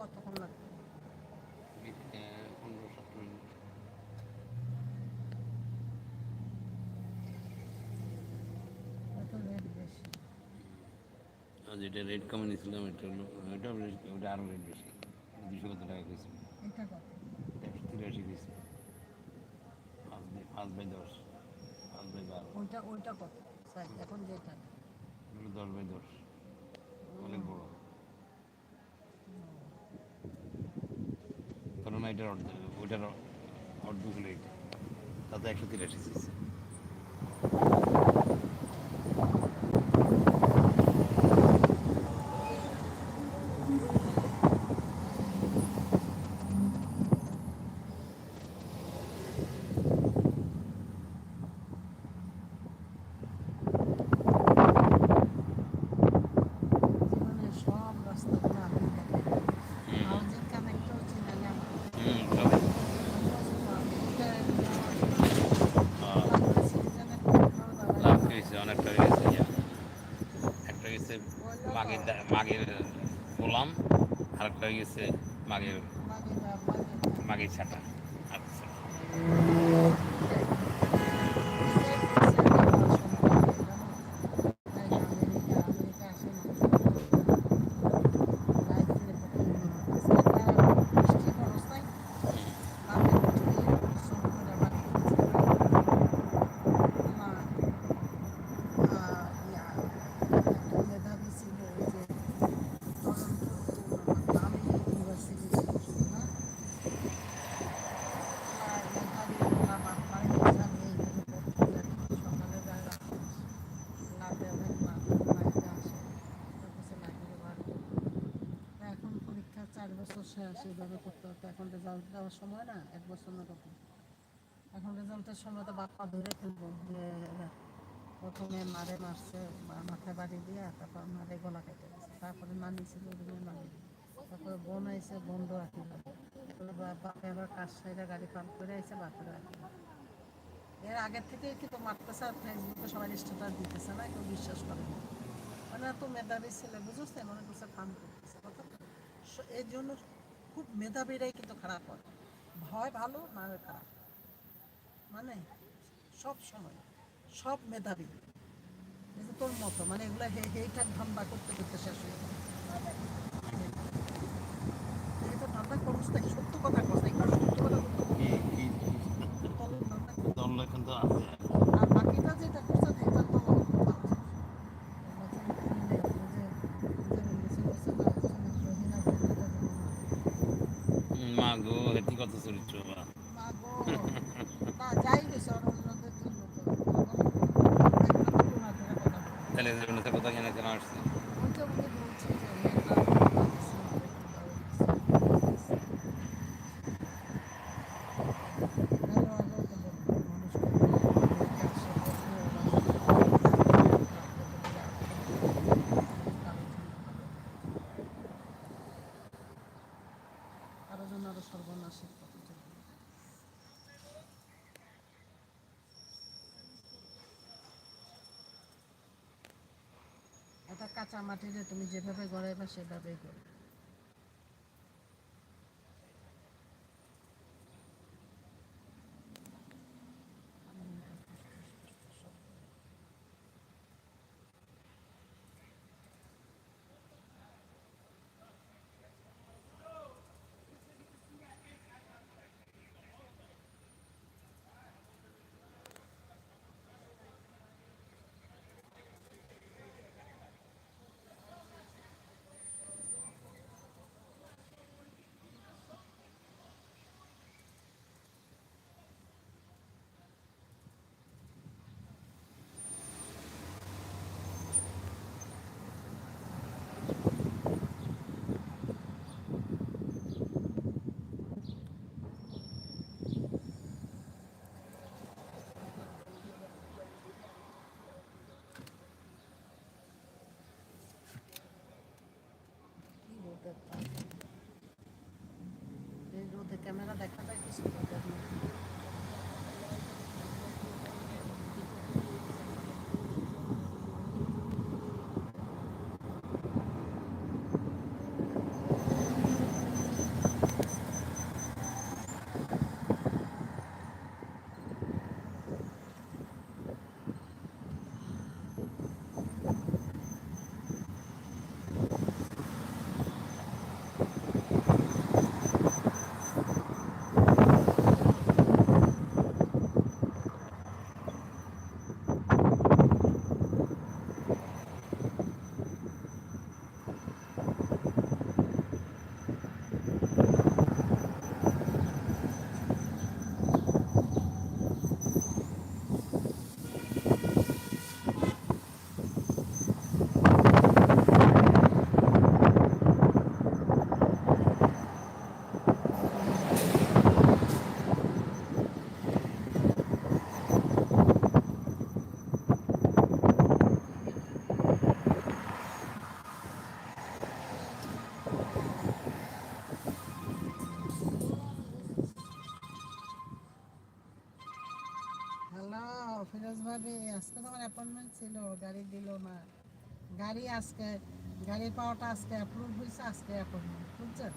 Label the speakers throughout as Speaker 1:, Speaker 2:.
Speaker 1: কতক্ষণ লাগবে
Speaker 2: পনেরো সতেরো মিনিট। যেটা রেট কমে নিয়েছিলাম এটা হলো rate- ওটা আরও রেট বেশি। দুশো কত টাকা গেছিল
Speaker 1: এটা কত?
Speaker 2: একশো তিরাশি গেছিল পাঁচ বাই পাঁচ বাই দশ পাঁচ বাই বারো।
Speaker 1: ওইটা ওইটা কত? এখন যেটা।
Speaker 2: দশ বাই দশ। এটার ওইটার অর্ধেক হলো তাতে একশো তিরাশি লাভ হয়েছে অনেকটা গেছে ইয়া। একটা গেছে মাগের দা- মাগের গোলাম আর একটা গেছে মাগের মাগের ছাটা। আচ্ছা।
Speaker 1: এইভাবে করতে হতো এখন রেজাল্ট দেওয়ার সময় না, এক বছর না তখন এখন রেজাল্টের সময় তো বাপ্পা ধরে ফেলব যে, প্রথমে মারে মারছে মাথায় বাড়ি দিয়ে তারপর মারে গলা কেটে গেছে তারপরে নানি ছিল নানি তারপরে বোন আইসে বন্ধু রাখি বাপে আবার কাজ সাইডে গাড়ি পাম্প করে আইসে বাপের রাখি এর আগের থেকে কিন্তু মারতেছে আর ফেসবুকে সবাই স্ট্যাটাস দিতেছে না, কেউ বিশ্বাস করে না। মানে এত মেধাবী ছেলে, বুঝছ? মনে করছে ফান করতেছে? এর জন্য খুব মেধাবীরাই কিন্তু খারাপ হয়। ভয় ভালো না হয় খারাপ। মানে সব সময় সব মেধাবী। তোর মতো মানে এগুলো হেইটার ধান্দা করতে করতে শেষ হয়ে যায়। করিস না সত্য কথা কস না একটু সত্য কথা বলতে
Speaker 2: কি কি
Speaker 1: তলব ধান্দা করিস।
Speaker 2: দল এখন তো আছে
Speaker 1: আর বাকিটা যেটা করছে এটা তো
Speaker 2: হুম, মা গো হেতি কত চরিত্র বা তাহলে জগন্নাথের কথা কেন কেন আসছে
Speaker 1: আরও যেন আরও সর্বনাশের পথে চলে যায়। একটা কাঁচা মাটিতে তুমি যেভাবে গড়াইবা সেভাবেই করবে গাড়ি আজকে গাড়ি পাওয়াটা আজকে অ্যাপ্রুভ হয়েছে আজকে অ্যাপয়েন্টমেন্ট বুঝছেন?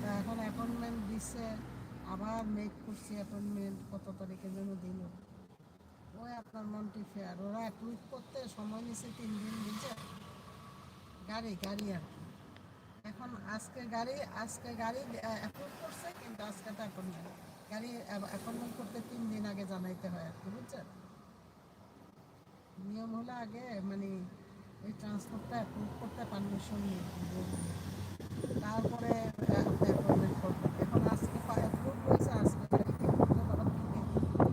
Speaker 1: তা এখন অ্যাপয়েন্টমেন্ট দিচ্ছে আবার মেক করছি অ্যাপয়েন্টমেন্ট কত তারিখে যেন দিল। ওই আপনার মন্টি ফেয়ার ওরা অ্যাপ্রুভ করতে সময় নিছে তিন দিন, বুঝছেন? গাড়ি গাড়ি আর কি। এখন আজকে গাড়ি আজকে গাড়ি অ্যাপ্রুভ করছে, কিন্তু আজকে তো অ্যাপয়েন্টমেন্ট গাড়ি অ্যাপয়েন্টমেন্ট করতে তিন দিন আগে জানাইতে হয় আর কি, বুঝছেন? নিয়ম হলো আগে মানে ওই ট্রান্সপোর্টটা অ্যাপ্রুভ করতে পারমিশন নিয়ে। তারপরে অ্যাপয়েন্টমেন্ট করবে এখন আজকে অ্যাপ্রুভ হয়েছে আজকে গাড়ি কি করতে তখন কি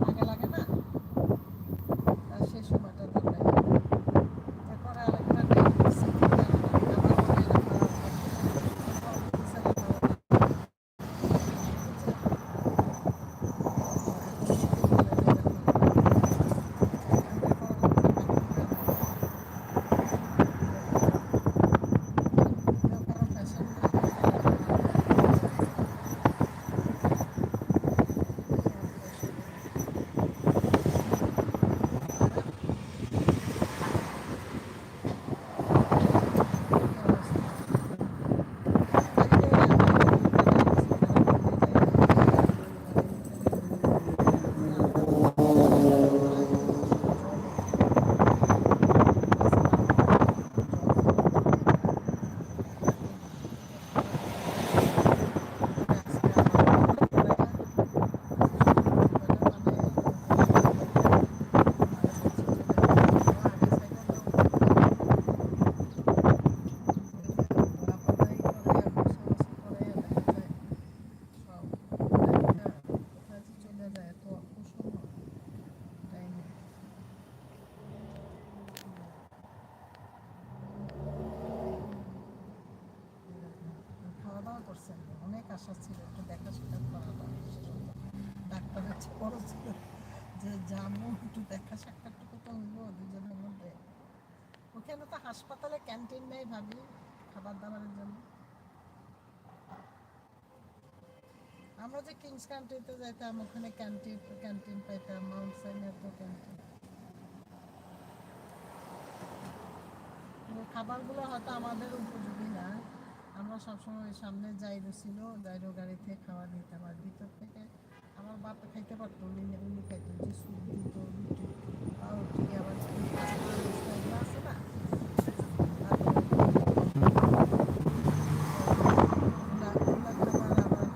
Speaker 1: আগে লাগে না আর সেই সময়টা তো লাগে তারপরে আরেকটা ডেট দিচ্ছে আবার মনে খাওয়া দাওয়া করছেন অনেক আশা ছিল একটু দেখা সাক্ষাৎ করা ডাক্তার কাছে বড় ছিল যে যাব একটু দেখা সাক্ষাৎটুকু তো হইল দুজনের মধ্যে ওখানে তো হাসপাতালে ক্যান্টিন নেই ভাবি খাবার দাবারের জন্য। আমরা যে কিংস কান্ট্রিতে যাইতাম, ওখানে ক্যান্টিন ক্যান্টিন পাইতাম, মাউন্ট সাইনের তো ক্যান্টিন খাবারগুলো হয়তো আমাদের উপযোগী না। আমরা সবসময় সামনে জাইরো ছিল জাইরো গাড়িতে খাওয়া নিতাম আর ভিতর থেকে আমার বাপ খাইতে পারতো উনি উনি খাইতো, যে স্যুপ দিত রুটি পাউরুটি, আবার কি কাঁচা মরিচ এগুলো আছে না তারপরে ওগুলা- ওগুলা খাবার আবার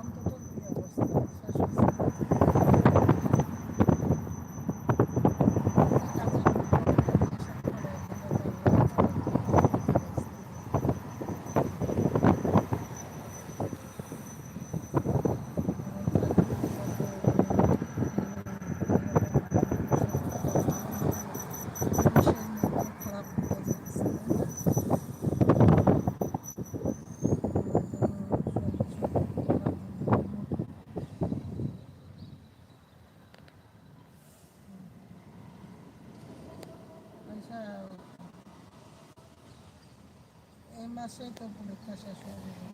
Speaker 1: অন্তত কি অবস্থা শেষ হয়েছে আচ্ছা এই মাসেই তো পরীক্ষা শেষ হয়ে যাবে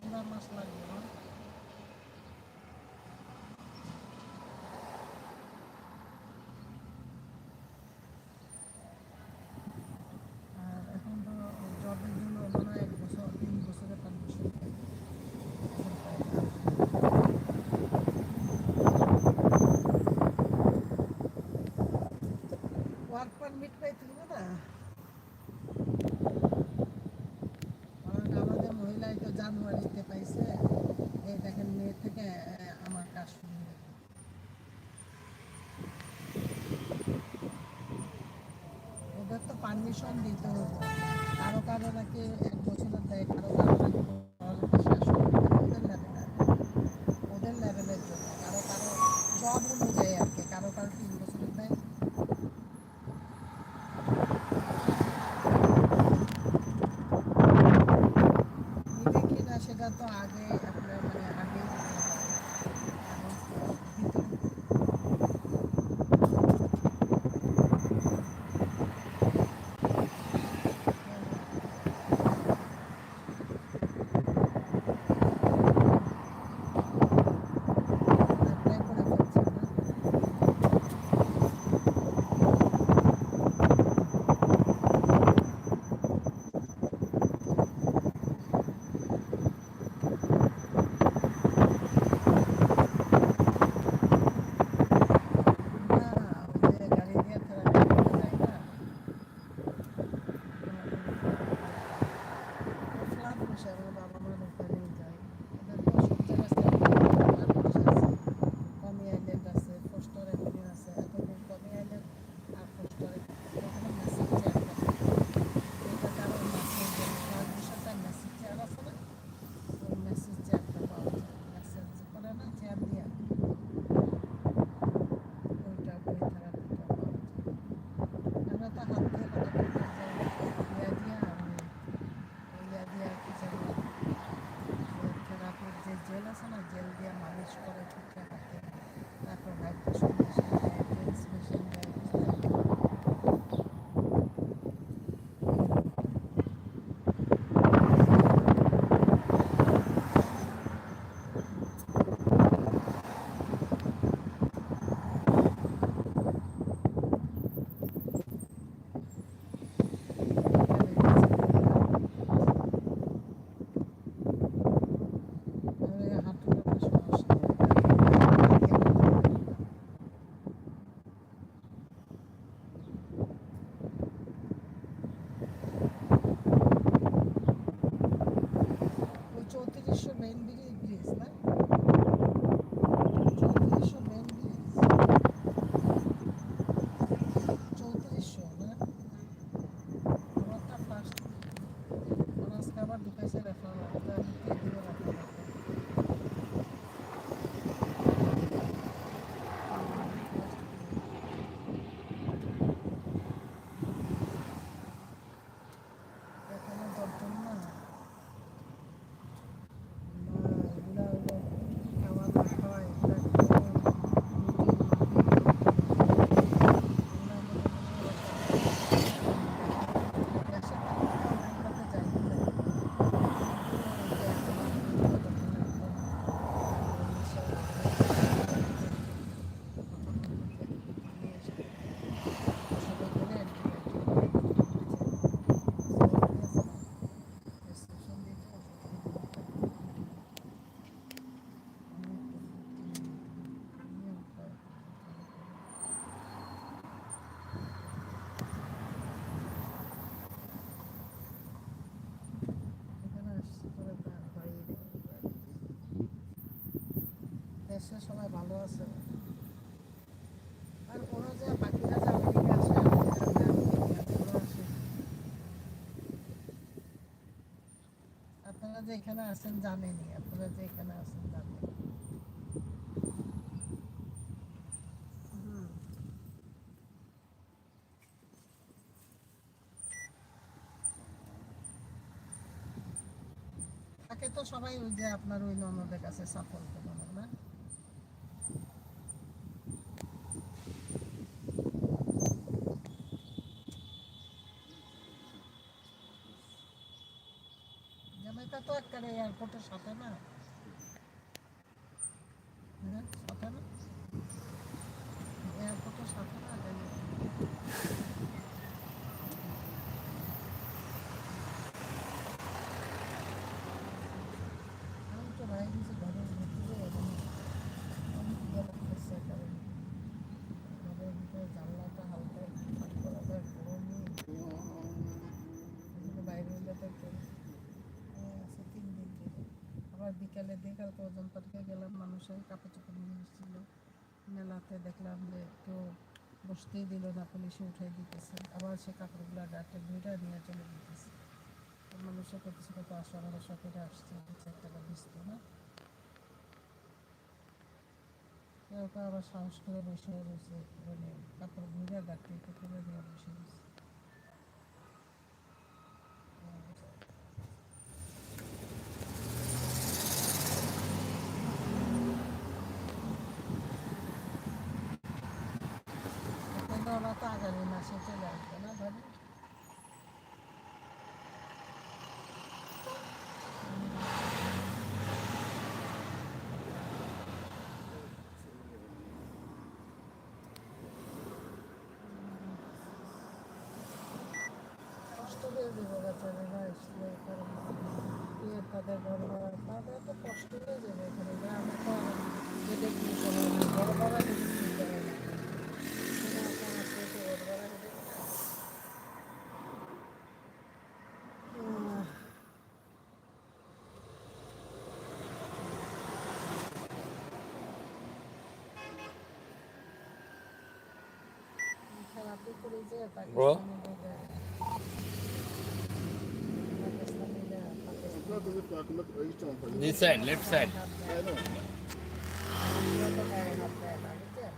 Speaker 1: দেশে সবাই ভালো আছে। আর ওরা যে বাকিরা। আপনারা যে এখানে আছেন জানেনই, আপনারা যে এখানে আছেন জানেন তাকে তো সবাই ওই যে আপনার ওই ননদের কাছে সাপোর্ট করে, না? সাথে না সাথে না এয়ারপোর্টের সাথে না জামাইটা? আমি তো ভাই কিছু ঘরের ভিতরে এবং অনেক ইয়ে লাগতেছে কারণ ঘরের ভিতরে জানলাটা হালকা একটু ফাঁক করা যায় গরমে এদিকে বাইরে হইলে তো একটু আহ, আছে তিন দিন থেকে আবার বিকালে বিকাল পর্যন্ত থেকে গেলাম, মানুষের কাপড় চোপড় নিয়ে এসেছিল মেলাতে দেখলাম যে কেউ বসতেই দিল না, পুলিশে উঠে দিতেছে। আবার সে কাপড়গুলো ডাটে ধুইটা নিয়ে চলে দিতেছে তো মানুষের করতেছে কত আসো আমাদের শখেরা আসছে টাকা দিচ্ছিল না? কেউ কেউ আবার সাহস করে বসে রয়েছে মানে কাপড় ধুইরা ডাকতে, একটু করে নিয়ে বসে। আগামী মাসে চলে আসবে না ভাবি কষ্ট হয়ে যাবে বাচ্চারা আসলে কারণ ইয়ে তাদের ঘর ভাড়া তাদের তো কষ্ট
Speaker 3: You.
Speaker 2: This side, left side.
Speaker 3: I know.
Speaker 1: আমরা তো গায়ে হাত দেয় না বুঝছেন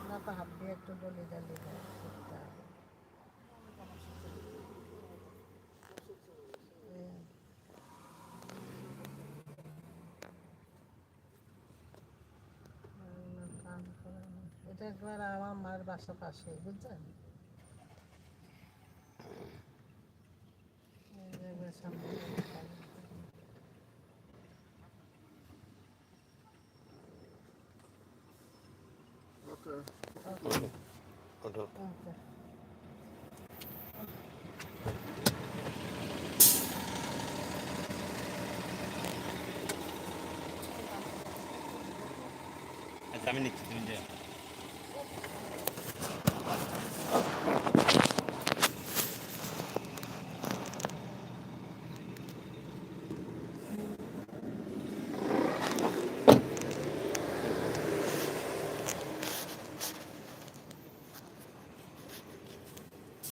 Speaker 1: আমরা তো হাত দিয়ে একটু ডলি ডালি দেয় করতে হবে এই। আল্লাহ কাম করে না। এটা একবার আমার মার বাসা পাশে বুঝছেন এই যে একবার সামনে খালি।
Speaker 3: Okay.
Speaker 1: Okay.
Speaker 2: ওঠো
Speaker 1: Okay.
Speaker 2: আচ্ছা আমি নিচ্ছি তুমি যাও